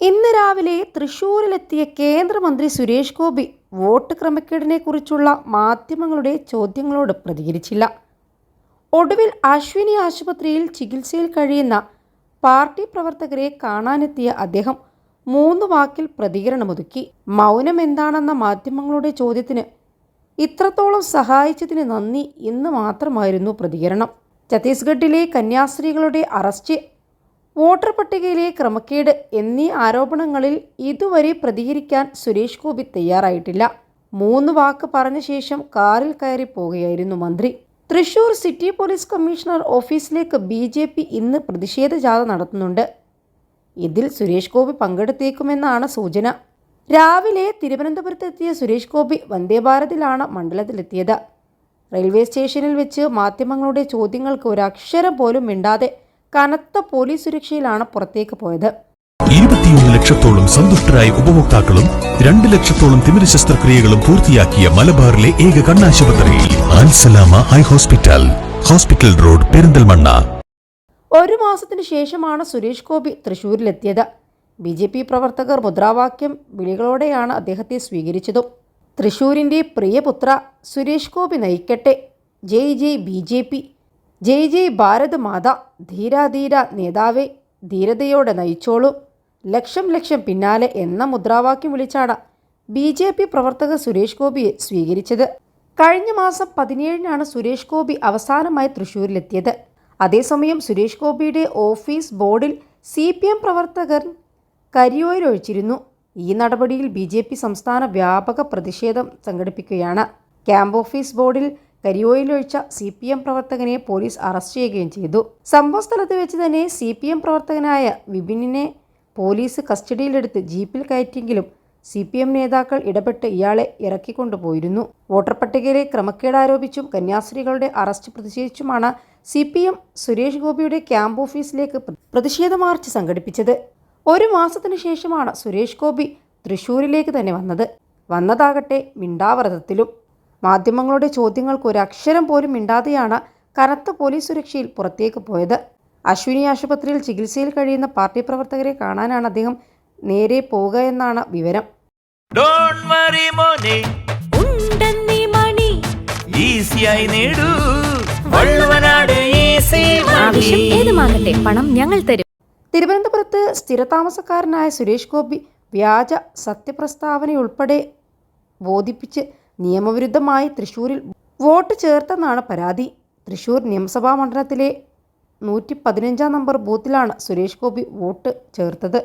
ഇന്ന് രാവിലെ തൃശൂരിലെത്തിയ കേന്ദ്രമന്ത്രി സുരേഷ് ഗോപി വോട്ട് ക്രമക്കേടിനെക്കുറിച്ചുള്ള മാധ്യമങ്ങളുടെ ചോദ്യങ്ങളോട് പ്രതികരിച്ചില്ല. ഒടുവിൽ അശ്വിനി ആശുപത്രിയിൽ ചികിത്സയിൽ കഴിയുന്ന പാർട്ടി പ്രവർത്തകരെ കാണാനെത്തിയ അദ്ദേഹം മൂന്ന് വാക്കിൽ പ്രതികരണമൊതുക്കി. മൗനം എന്താണെന്ന മാധ്യമങ്ങളുടെ ചോദ്യത്തിന് ഇത്രത്തോളം സഹായിച്ചതിന് നന്ദി എന്ന് മാത്രമായിരുന്നു പ്രതികരണം. ഛത്തീസ്ഗഡിലെ കന്യാസ്ത്രീകളുടെ അറസ്റ്റ് വോട്ടർ പട്ടികയിലെ ക്രമക്കേട് എന്നീ ആരോപണങ്ങളിൽ ഇതുവരെ പ്രതികരിക്കാൻ സുരേഷ് ഗോപി തയ്യാറായിട്ടില്ല. മൂന്ന് വാക്ക് പറഞ്ഞ ശേഷം കാറിൽ കയറി പോവുകയായിരുന്നു മന്ത്രി. തൃശൂർ സിറ്റി പോലീസ് കമ്മീഷണർ ഓഫീസിലേക്ക് ബി ജെ പി ഇന്ന് പ്രതിഷേധ ജാഥ നടത്തുന്നുണ്ട്. ഇതിൽ സുരേഷ് ഗോപി പങ്കെടുത്തേക്കുമെന്നാണ് സൂചന. രാവിലെ തിരുവനന്തപുരത്തെത്തിയ സുരേഷ് ഗോപി വന്ദേഭാരതിലാണ് മണ്ഡലത്തിലെത്തിയത്. റെയിൽവേ സ്റ്റേഷനിൽ വെച്ച് മാധ്യമങ്ങളുടെ ചോദ്യങ്ങൾക്ക് ഒരക്ഷരം പോലും മിണ്ടാതെ കനത്ത പോലീസ് സുരക്ഷയിലാണ് പുറത്തേക്ക് പോയത്. ഇരുപത്തിയൊന്ന് ലക്ഷത്തോളം സന്തുഷ്ടരായ ഉപഭോക്താക്കളും രണ്ട് ലക്ഷത്തോളം തിമിര ശസ്ത്രക്രിയകളും പൂർത്തിയാക്കിയ മലബാറിലെ ഏക കണ്ണാശുപത്രി ആൻസലാമ eye hospital hospital road Perinthalmanna. ഒരു മാസത്തിന് ശേഷമാണ് സുരേഷ് ഗോപി തൃശൂരിലെത്തിയത്. ബി ജെ പി പ്രവർത്തകർ മുദ്രാവാക്യം വിളികളോടെയാണ് അദ്ദേഹത്തെ സ്വീകരിച്ചതും. തൃശൂരിന്റെ പ്രിയപുത്ര Suresh Gopi നയിക്കട്ടെ. Jai jai B J P. Jai jai Bharat Mata ധീരാധീര നേതാവെ ധീരതയോടെ നയിച്ചോളൂ. ലക്ഷം ലക്ഷം പിന്നാലെ എന്ന മുദ്രാവാക്യം വിളിച്ചാണ് ബി ജെ പി പ്രവർത്തകർ സുരേഷ് ഗോപിയെ സ്വീകരിച്ചത്. കഴിഞ്ഞ മാസം പതിനേഴിനാണ് സുരേഷ് ഗോപി അവസാനമായി തൃശൂരിലെത്തിയത്. അതേസമയം സുരേഷ് ഗോപിയുടെ ഓഫീസ് ബോർഡിൽ സി പി എം പ്രവർത്തകർ കരിയോയിലൊഴിച്ചിരുന്നു ഈ നടപടിയിൽ ബി ജെ പി സംസ്ഥാന വ്യാപക പ്രതിഷേധം സംഘടിപ്പിക്കുകയാണ്. ക്യാമ്പ് ഓഫീസ് ബോർഡിൽ കരിയോയിലൊഴിച്ച സി പി എം പ്രവർത്തകനെ പോലീസ് അറസ്റ്റ് ചെയ്യുകയും ചെയ്തു. സംഭവ സ്ഥലത്ത് വെച്ച് തന്നെ സി പി എം പ്രവർത്തകനായ വിപിനിനെ പോലീസ് കസ്റ്റഡിയിലെടുത്ത് ജീപ്പിൽ കയറ്റിയെങ്കിലും സി പി എം നേതാക്കൾ ഇടപെട്ട് ഇയാളെ ഇറക്കിക്കൊണ്ടുപോയിരുന്നു. വോട്ടർ പട്ടികയിലെ ക്രമക്കേടാരോപിച്ചും കന്യാസ്ത്രീകളുടെ അറസ്റ്റ് പ്രതിഷേധിച്ചുമാണ് സി പി എം സുരേഷ് ഗോപിയുടെ ക്യാമ്പ് ഓഫീസിലേക്ക് പ്ര- പ്രതിഷേധ മാർച്ച് സംഘടിപ്പിച്ചത്. ഒരു മാസത്തിനു ശേഷമാണ് സുരേഷ് ഗോപി തൃശൂരിലേക്ക് തന്നെ വന്നത്. വന്നതാകട്ടെ മിണ്ടാവ്രതത്തിലും മാധ്യമങ്ങളുടെ ചോദ്യങ്ങൾക്ക് ഒരു അക്ഷരം പോലും മിണ്ടാതെയാണ് കനത്ത പോലീസ് സുരക്ഷയിൽ പുറത്തേക്ക് പോയത്. അശ്വിനി ആശുപത്രിയിൽ ചികിത്സയിൽ കഴിയുന്ന പാർട്ടി പ്രവർത്തകരെ കാണാനാണ് അദ്ദേഹം നേരെ പോവുക എന്നാണ് വിവരം. ഡോണ്ട് വറി മോനെ. ഉണ്ടെന്നീ മണി. ഈസിയായി നേടൂ. വള്ളുവനാട് ഈസി ആവശ്യം ഏതുമാകട്ടെ പണം ഞങ്ങൾ തരും. തിരുവനന്തപുരത്ത് സ്ഥിരതാമസക്കാരനായ സുരേഷ് ഗോപി വ്യാജ സത്യപ്രസ്താവനയുൾപ്പെടെ ബോധിപ്പിച്ച് നിയമവിരുദ്ധമായി തൃശൂരിൽ വോട്ട് ചേർത്തെന്നാണ് പരാതി. തൃശൂർ നിയമസഭാ മണ്ഡലത്തിലെ നൂറ്റി പതിനഞ്ചാം നമ്പർ ബൂത്തിലാണ് സുരേഷ് ഗോപി വോട്ട് ചേർത്തത്.